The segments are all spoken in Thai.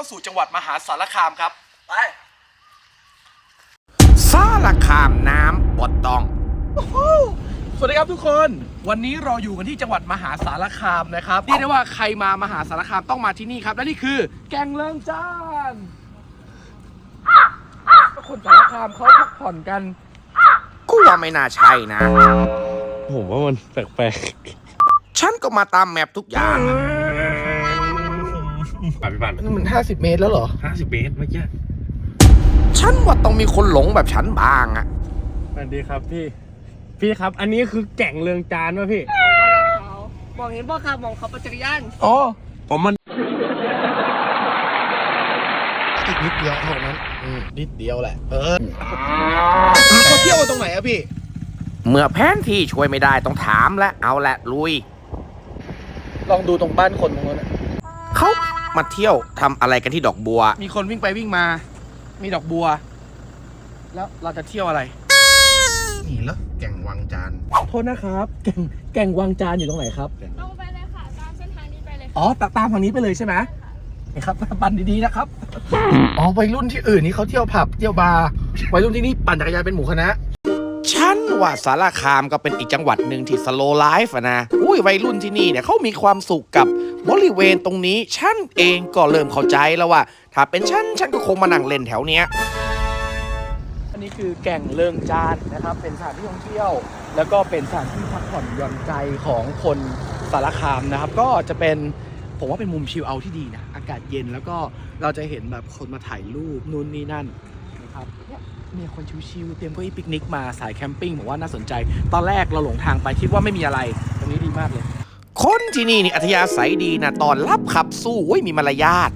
เข้าสู่จังหวัดมหาสารคามครับไปสารคามน้ำบดต้องสวัสดีครับทุกคน วันนี้เราอยู่กันที่จังหวัดมหาสารคามนะครับเรียกได้ว่าใครมามหาสารคามต้องมาที่นี่ครับ และนี่คือ แกงเลิงจานคนสารคามเขาพักผ่อนกันกูว่าไม่น่าใช่นะ ผมว่ามันแปลกฉันก็มาตามแมพทุกอย่างๆ ป่าพี่ปันนี่มัน50เมตรแล้วเหรอห้าสิบเมตรเมื่อกี้ฉันว่าต้องมีคนหลงแบบฉันบ้างอะสวัสดีครับพี่ พี่ครับ อันนี้คือแก่งเรืองจานวะพี่ มองเห็นพ่อครับมองเขาปั่นจักรยานอ๋อ ผมมันอีกนิดเดียวเท่านั้นอืมนิดเดียวแหละ เออเขาเที่ยวกันตรงไหนอะพี่ เมื่อแผนที่ช่วยไม่ได้ต้องถามและเอาละลุย ลองดูตรงบ้านคนตรงนั้นอะ เขามาเที่ยวทำอะไรกันที่ดอกบัว มีคนวิ่งไปวิ่งมา มีดอกบัว แล้วเราจะเที่ยวอะไร นี่เหรอแก่งวังจานโทษนะครับ แก่งแก่งวังจานอยู่ตรงไหนครับลงไปเลยค่ะ ตามเส้นทางนี้ไปเลยค่ะ อ๋อตาตามทางนี้ไปเลยใช่ไหมนี่ครับ ปั่นดีๆนะครับ อ๋อวัยรุ่นที่อื่นนี่เขาเที่ยวผับเที่ยวบาร์วัยรุ่นที่นี่ปั่นจักรยานเป็นหมู่คณะ ฉันว่าสารคามก็เป็นอีกจังหวัดหนึ่งที่สโลไลฟ์นะ อุ้ยวัยรุ่นที่นี่เนี่ยเขามีความสุขกับบริเวณตรงนี้ ฉันเองก็เริ่มเข้าใจแล้วว่า ถ้าเป็นฉัน ฉันก็คงมานั่งเล่นแถวเนี้ย อันนี้คือแก่งเลิงจานนะครับ เป็นสถานที่ท่องเที่ยว แล้วก็เป็นสถานที่พักผ่อนหย่อนใจของคนสารคามนะครับ ก็จะเป็นผมว่าเป็นมุมชิลเอาที่ดีนะ อากาศเย็นแล้วก็เราจะเห็นแบบคนมาถ่ายรูปนู่นนี่นั่นนะครับ มีคนชิวๆเตรียมเก้าอี้ปิกนิกมาสายแคมปิ้งผมว่าน่าสนใจ ตอนแรกเราหลงทางไปคิดว่าไม่มีอะไร ตรงนี้ดีมากเลย คนที่นี่นี่อัธยาศัยดีนะตอนรับขับสู้อุ้ยมีมารยาท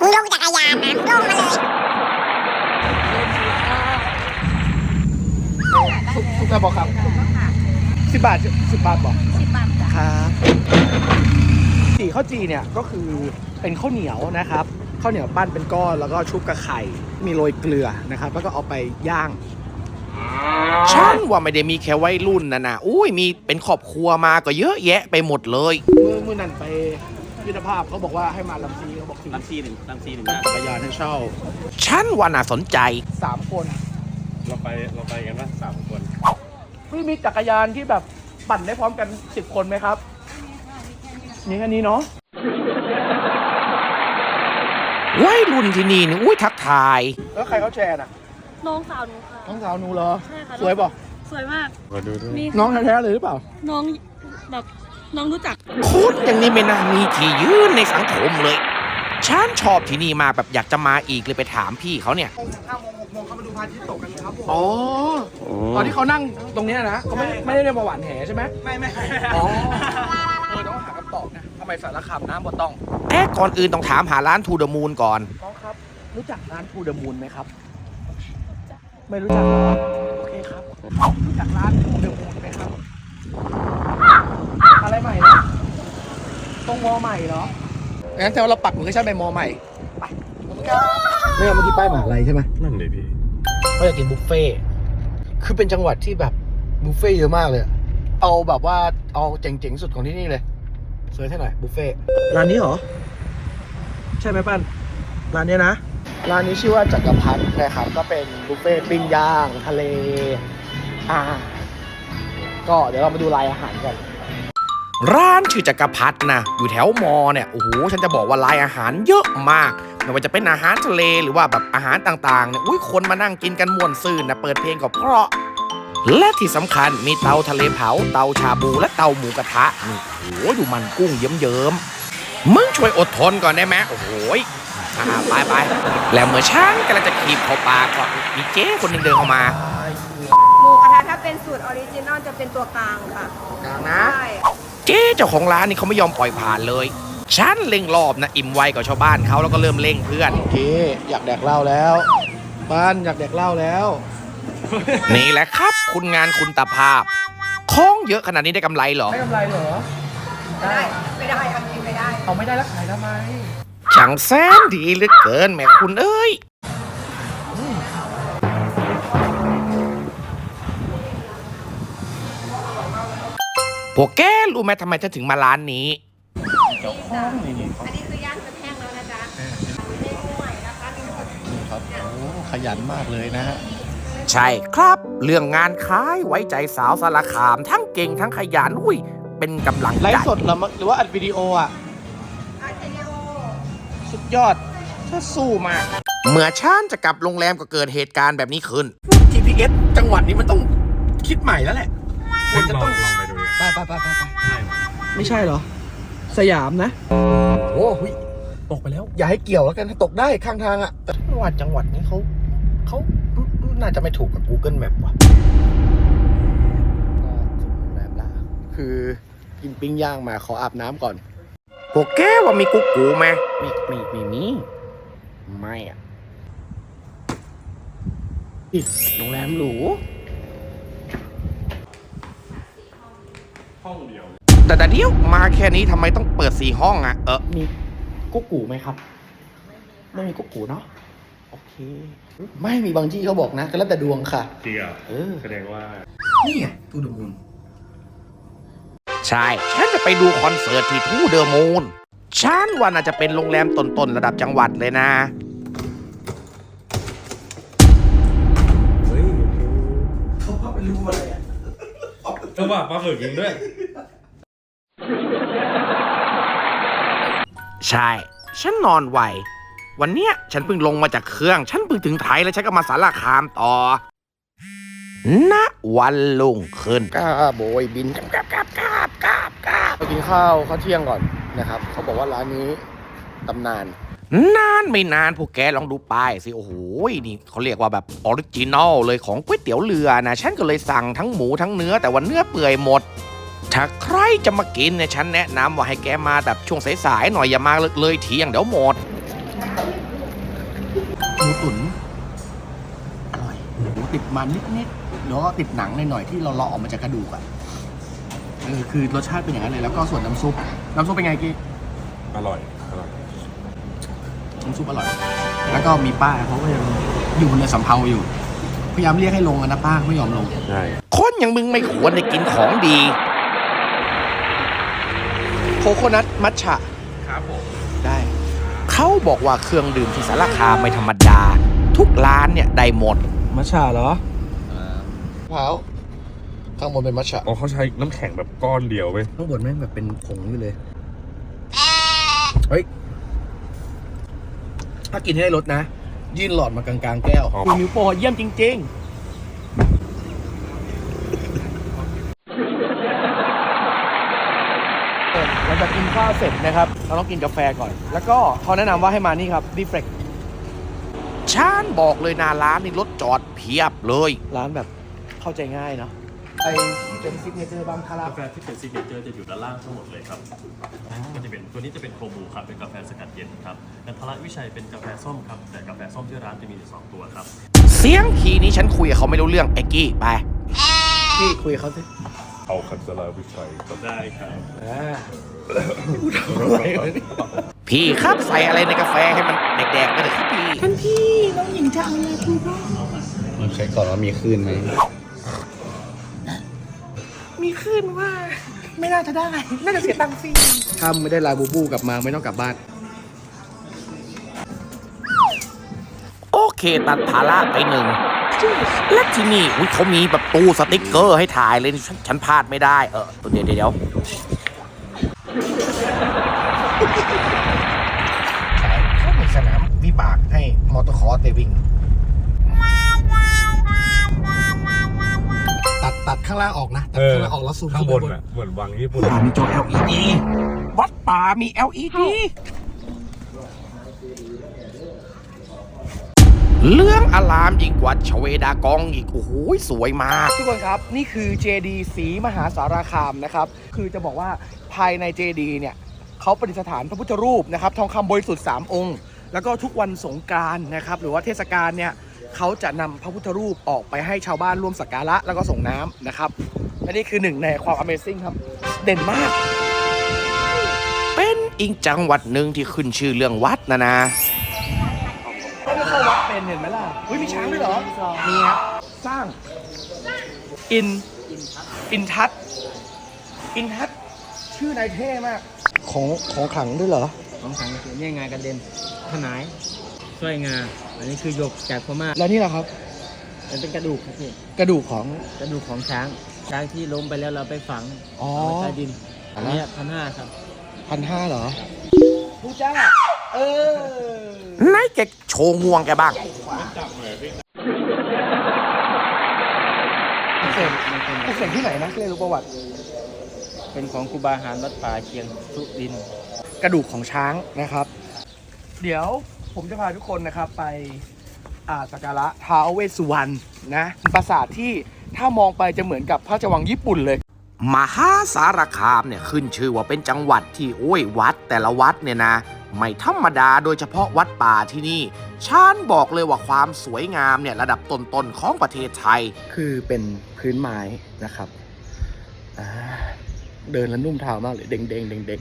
มึงลงจักรยานนะมึงลงมาเลยทุกทุกกระบอกครับสิบบาทสิบบาทบอกสิบบาทจ้ะครับสีข้าวจีเนี่ยก็คือเป็นข้าวเหนียวนะครับ ข้าวเหนียวปั้นเป็นก้อนแล้วก็ชุบกับไข่ มีโรยเกลือนะครับ แล้วก็เอาไปย่างฉันว่าไม่ได้มีแค่วัยรุ่นนะนะอุ้ยมีเป็นครอบครัวมาก็เยอะแยะไปหมดเลยมือมือนั่นไปยุทธภาพเขาบอกว่าให้มาลำซีเขาบอกสี่ลำซีหนึ่งลำซีหนึ่งจักรยานให้เช่าฉันว่าน่าสนใจสามคน เราไปเราไปกันว่าสามคนพี่มีจักรยานที่แบบปั่นได้พร้อมกันสิบคนไหมครับมีแค่นี้เนาะ วัยรุ่นที่นี่นี่อุ้ยทักทาย แล้วใครเขาแชร์น่ะ น้องสาวหนูค่ะ น้องสาวหนูเหรอ ใช่ค่ะ สวยป่ะสวยมากมาดูด้วยมีน้องแท้ๆเลยหรือเปล่า น้องแบบน้องรู้จักคนอย่างนี้ไม่น่ามีที่ยืนในสังคมเลย ฉันชอบที่นี่มากแบบอยากจะมาอีกเลยไปถามพี่เขาเนี่ยห้าโมงหกโมงเขามาดูพระอาทิตย์ตกกันครับผมอ๋อ ตอนที่เขานั่งตรงเนี้ยนะเขาไม่ไม่ได้มาหวานแหใช่ไหมไม่ไม่อ๋อ เออต้องหาคำตอบนะ ทำไมสารคามน้ำบ่ต้องแต่ก่อนอื่นต้องถามหาร้านทูเดอะมูนก่อน น้องครับ รู้จักร้านทูเดอะมูนไหมครับ ไม่รู้จักเหรอโอเคครับ รู้จักร้านทูเดอะมูนไหมครับ อะไรใหม่นะตรงมอใหม่เหรองั้นแต่ว่าเราปักหมุดให้ใช่ไปมอใหม่ไปไม่เอาเมื่อกี้ป้ายมหาลัยใช่ไหมนั่นเลยพี่ เขาอยากกินบุฟเฟ่ต์คือเป็นจังหวัดที่แบบบุฟเฟ่ต์เยอะมากเลยอะเอาแบบว่าเอาเจ๋งๆสุดของที่นี่เลย เสิร์ชให้หน่อยบุฟเฟ่ต์ร้านนี้เหรอ ใช่ไหมปั้นร้านนี้นะ ร้านนี้ชื่อว่าจักรพรรดินะครับ ก็เป็นบุฟเฟ่ต์ปิ้งย่าง ทะเล อ่า ก็เดี๋ยวเรามาดูรายอาหารกัน ร้านชื่อจักรพรรดินะ อยู่แถวมอเนี่ย โอ้โห ฉันจะบอกว่าลายอาหารเยอะมาก ไม่ว่าจะเป็นอาหารทะเลหรือว่าแบบอาหารต่างๆเนี่ย อุ้ยคนมานั่งกินกันม่วนซื่นนะ เปิดเพลงก็เพราะ และที่สำคัญมีเตาทะเลเผา เตาชาบูและเตาหมูกระทะนี่โอ้โหดูมันกุ้งเยิ้มๆ มึงช่วยอดทนก่อนได้ไหมโอ้โหยอ่าไปไปๆแล้วเมื่อช้างกำลังจะขีบเข้าปากก็มีเจ๊คนหนึ่งเดินเข้ามา หมูกระทะถ้าเป็นสูตรออริจินอลจะเป็นตัวกลางค่ะกลางนะ ใช่เจ๊เจ้าของร้านนี่เขาไม่ยอมปล่อยผ่านเลย ฉันเร่งรอบนะอิ่มไวกว่าชาวบ้านเขาแล้วก็เริ่มเร่งเพื่อน โอเค อยากแดกเหล้าแล้วป้านอยากแดกเหล้าแล้ว นี่แหละครับ คุณงานคุณตาภาพของเยอะขนาดนี้ได้กำไรเหรอ ไม่กำไรเหรอ ได้ไม่ได้เอาจริงไม่ได้เอาไม่ได้แล้วขายทำไมช่างแสนดีเหลือเกินแม่คุณเอ้ยพวกแกรู้ไหมทำไมฉันถึงมาร้านนี้เกี่ยวข้องนี่นี่อันนี้คือย่างจนแห้งแล้วนะจ๊ะเมนูใหม่นะคะมีทั้งหมดครับโอ้ขยันมากเลยนะฮะ ใช่ครับ เรื่องงานขายไว้ใจสาวสารคาม ทั้งเก่งทั้งขยันอุ้ย เป็นกำลังไลใจฟ์สดเหรอมั้งหรือว่าอัดวิดีโออะอาเจนิโอสุดยอดถ้าสู้มาก เมื่อชานจะกลับโรงแรมก็เกิดเหตุการณ์แบบนี้ขึ้น GPS จังหวัดนี้มันต้องคิดใหม่แล้วแหละควรจะต้องลองไปดูดิไปไปไปไปไปไม่ใช่เหรอ สยามนะ โอ้โหตกไปแล้ว อย่าให้เกี่ยวแล้วกันถ้าตกได้ข้างทางอะแต่ว่าจังหวัดนี้เขาเขา น่าจะไม่ถูกกับ Google Map ว่ะก็ถึงโรงแรมละคือกินปิ้งย่างมาขออาบน้ำก่อนพวกแกว่ามีกุ๊กกูไหมมีมีมีมีไม่อะอิโรงแรมหรูแต่แต่เดี๋ยวมาแค่นี้ทำไมต้องเปิดสี่ห้องอะเออมีกุ๊กกูไหมครับ ไม่มีกุ๊กกูเนาะโอ เค ไม่มีบางที่เขาบอกนะก็แล้วแต่ดวงค่ะ จริงอะเออ แสดงว่า นี่ไงทูเดอะมูนใช่ ฉันจะไปดูคอนเสิร์ตที่ทูเดอร์มูนฉันว่าน่าจะเป็นโรงแรมต้นๆระดับจังหวัดเลยนะ เฮ้ยเขาก็ไม่รู้อะไรอะจังหวะปลาหมึกยิงด้วย ใช่ ฉันนอนไว วันเนี้ยฉันเพิ่งลงมาจากเครื่อง ฉันเพิ่งถึงไทยแล้วฉันก็มาสารคามต่อ ณ วันลุ่งขึ้น กล้าโบยบินกราบกราบกราบกราบกราบกราบไปกินข้าวข้าวเที่ยงก่อนนะครับ เขาบอกว่าร้านนี้ตำนาน นานไม่นานพวกแกลองดูป้ายสิ โอ้โห นี่เขาเรียกว่าแบบออริจินอลเลยของก๋วยเตี๋ยวเรือนะ ฉันก็เลยสั่งทั้งหมูทั้งเนื้อแต่ว่าเนื้อเปื่อยหมด ถ้าใครจะมากินเนี่ยฉันแนะนำว่าให้แกมาแบบช่วงสายๆหน่อยอย่ามาเลยเที่ยงเดี๋ยวหมด หมูตุ๋นอร่อยหมูติดมันนิดๆแล้วก็ติดหนังหน่อยๆที่เราเลาะออกมาจากกระดูกอะเออคือรสชาติเป็นอย่างนั้นเลยแล้วก็ส่วนน้ำซุป น้ำซุปเป็นไงกี้อร่อยอร่อยน้ำซุปอร่อย แล้วก็มีป้าเขาก็ยังอยู่บนเรือสำเภาอยู่ พยายามเรียกให้ลงอะนะป้าไม่ยอมลงใช่คนอย่างมึงไม่ควรได้กินของดีโคโคนัทมัทฉะครับผมได้ เขาบอกว่าเครื่องดื่มที่สารคามไม่ธรรมดา ทุกร้านเนี่ยได้หมด มัทฉะเหรอเผาข้างบนเป็นมัทฉะอ๋อเขาใช้น้ำแข็งแบบก้อนเดียวเว้ยข้างบนแม่งแบบเป็นผงอยู่เลย เฮ้ย ถ้ากินให้ได้รสนะ ยื่นหลอดมากลางๆแก้ว อ๋อ คุณมิวโปรเยี่ยมจริง ๆห ลังจากกินข้าวเสร็จนะครับ เราต้องกินกาแฟก่อน แล้วก็เขาแนะนำว่าให้มานี่ครับดีเฟกชานบอกเลยนะร้านนี่รถจอดเพียบเลย ร้านแบบเข้าใจง่ายเนาะไอที่เป็นซิกเนเจอร์บางคารา กาแฟที่เป็นซิกเนเจอร์จะอยู่ด้านล่างทั้งหมดเลยครับก็จะเป็นตัวนี้จะเป็นโคบูครับเป็นกาแฟสกัดเย็นครับนันทละวิชัยเป็นกาแฟส้มครับแต่กาแฟส้มที่ร้านจะมีอยู่สองตัวครับ เสียงทีนี้ฉันคุยกับเขาไม่รู้เรื่องไอ้กี้ไปที่คุยกับเขาสิ เอาคันสลาวิชัยก็ได้ครับอ่าพี่ครับใส่อะไรในกาแฟให้มันแดกๆไปเลยครับพี่เช็คก่อนว่ามีคลื่นไหมมีขึ้นว่า ไม่น่าจะได้ น่าจะเสียตังค์ฟรีถ้าไม่ได้ลาบูบูกลับมาไม่ต้องกลับบ้าน โอเคตัดภาระไปหนึ่ง และที่นี่อุ๊ยเขามีแบบตู้สติกเกอร์ให้ถ่ายเลย ฉันฉันพลาดไม่ได้ เออเดี๋ยวเดี๋ยวเดี๋ยวเขามีสนามวิบากให้มอเตอร์คอร์สไปวิ่ง ตัดตัดข้างล่างออกนะ ตัดข้างล่างออกแล้วซูมข้างบนขึ้ไปอะเหมือนวังญี่ปุ่น ป่ามีจอ LED วัดป่ามี LED เรื่องอลามยิ่งกว่าชเวดากองอีก โอ้โห สวยมาก ทุกคนครับ นี่คือเจดีสีมหาสารคามนะครับ คือจะบอกว่าภายในเจดีเนี่ยเขาประดิษฐานพระพุทธรูปนะครับ ทองคำบริสุทธิ์ 3 องค์ แล้วก็ทุกวันสงกรานต์นะครับ หรือว่าเทศกาลเนี่ยเขาจะนำพระพุทธรูปออกไปให้ชาวบ้านร่วมสักการะแล้วก็ส่งน้ำนะครับและนี่คือหนึ่งในความ Amazing ครับ เด่นมาก เป็นอีกจังหวัดหนึ่งที่ขึ้นชื่อเรื่องวัดนะนะก็ไม่ เข้าวัดเป็นเห็นไหมล่ะอุ้ยมีช้างด้วยเหรอ มีครับ สร้าง อิน อินทัศน์อินทัศน์ชื่อนายเท่มาก ของของขลังด้วยเหรอ ของขังคือเนี่ยงานกระเด็นขนายช่วยงา อันนี้คือหยกจากพม่าแล้วนี่แหละครับ มันเป็นกระดูกครับพี่ กระดูกของกระดูกของช้าง ช้างที่ล้มไปแล้วเราไปฝังอ๋อเอาไว้ใต้ดิน อันเนี้พันห้าครับพันห้าเหรอผู้จ้าเออ ไหนแกโชว์งวงแกบ้างเสกเสกที่ไหนนะเรียนรู้ประวัติ เป็นของครูบาอาหารวัดป่าเชียงสุรินทร์กระดูกของช้างนะครับ เดี๋ยวผมจะพาทุกคนนะครับไปอ่าสักการะท้าวเวสสุวรรณนะปราสาทที่ถ้ามองไปจะเหมือนกับพระราชวังญี่ปุ่นเลย มหาสารคามเนี่ยขึ้นชื่อว่าเป็นจังหวัดที่โอ้ยวัดแต่ละวัดเนี่ยนะ ไม่ธรรมดาโดยเฉพาะวัดป่าที่นี่ชานบอกเลยว่าความสวยงามเนี่ยระดับต้นๆของประเทศไทย คือเป็นพื้นไม้นะครับอ่าเดินแล้วนุ่มเท้ามากเลยเด้งเด้งเด้งเด้ง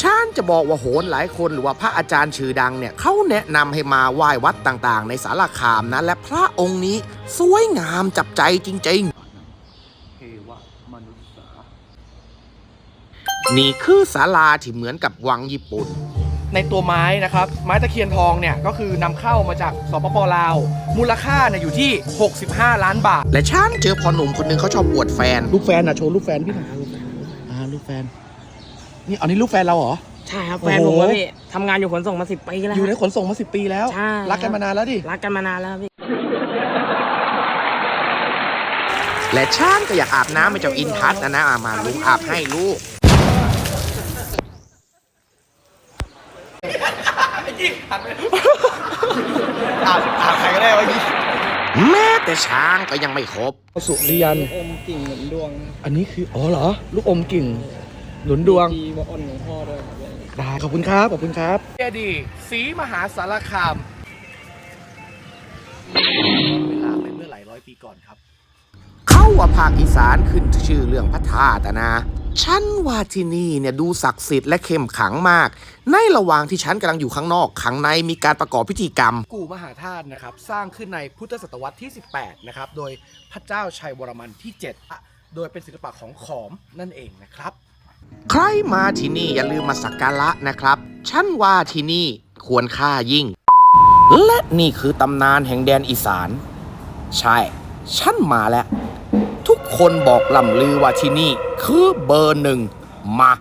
ชานจะบอกว่าโหนหลายคนหรือว่าพระอาจารย์ชื่อดังเนี่ยเขาแนะนำให้มาไหว้วัดต่างๆ ในสารคามนะและพระองค์นี้สวยงามจับใจจริง ๆ เทวมนุษย์สานี่คือศาลาที่เหมือนกับวังญี่ปุ่น ในตัวไม้นะครับ ไม้ตะเคียนทองเนี่ยก็คือนำเข้ามาจากสปปลาว มูลค่าเนี่ยอยู่ที่ 65 ล้านบาท และฉันเจอพอหนุ่มคนหนึงเขาชอบอวดแฟน ลูกแฟนอะโชว์ลูกแฟนพี่หน่อยอ่าลูกแฟน นี่อันนี้ลูกแฟนเราเหรอ ใช่ครับโอ้โหแฟนผมว่าพี่ทำงานอยู่ขนส่งมาสิบปีแล้ว อยู่ในครับขนส่งมาสิปีแล้ว ใช่ รักกันมานานแล้วดิ รักกันมานานแล้วครับพี่และฉันก็อยากอาบน้ำให้เจ้าอินทัศน์นะนะอะมาลุงอาบให้ลูก อาบอาบใครก็ได้วะยี่แม้แต่ช้างก็ยังไม่ครบ สุริยัน อมกิ่งเหมือนดวงอันนี้คือ อ๋อเหรอ ลูกอมกิ่ง หนุนดวง ดีว่าอ่อนของพ่อด้วยครับ ได้ ขอบคุณครับ ขอบคุณครับ เจดีย์ศรีมหาสารคาม เวลาไปเมื่อหลายร้อยปีก่อนครับเขา ว่าภาคอีสานขึ้นชื่อเรื่องพระธาตุอะนะ ฉันว่าที่นี่เนี่ยดูศักดิ์สิทธิ์และเข้มขลังมาก ในระหว่างที่ฉันกำลังอยู่ข้างนอกข้างในมีการประกอบพิธีกรรม กู่มหาธาตุนะครับ สร้างขึ้นในพุทธศตวรรษที่ 18 นะครับ โดยพระเจ้าชัยวรมันที่ 7 โดยเป็นศิลปะของขอมนั่นเองนะครับ ใครมาที่นี่อย่าลืมมาสักการะนะครับ ฉันว่าที่นี่ควรค่ายิ่ง และนี่คือตำนานแห่งแดนอีสาน ใช่ ฉันมาแล้วทุก คนบอกล่ำลือว่าที่นี่ คือเบอร์หนึ่งมา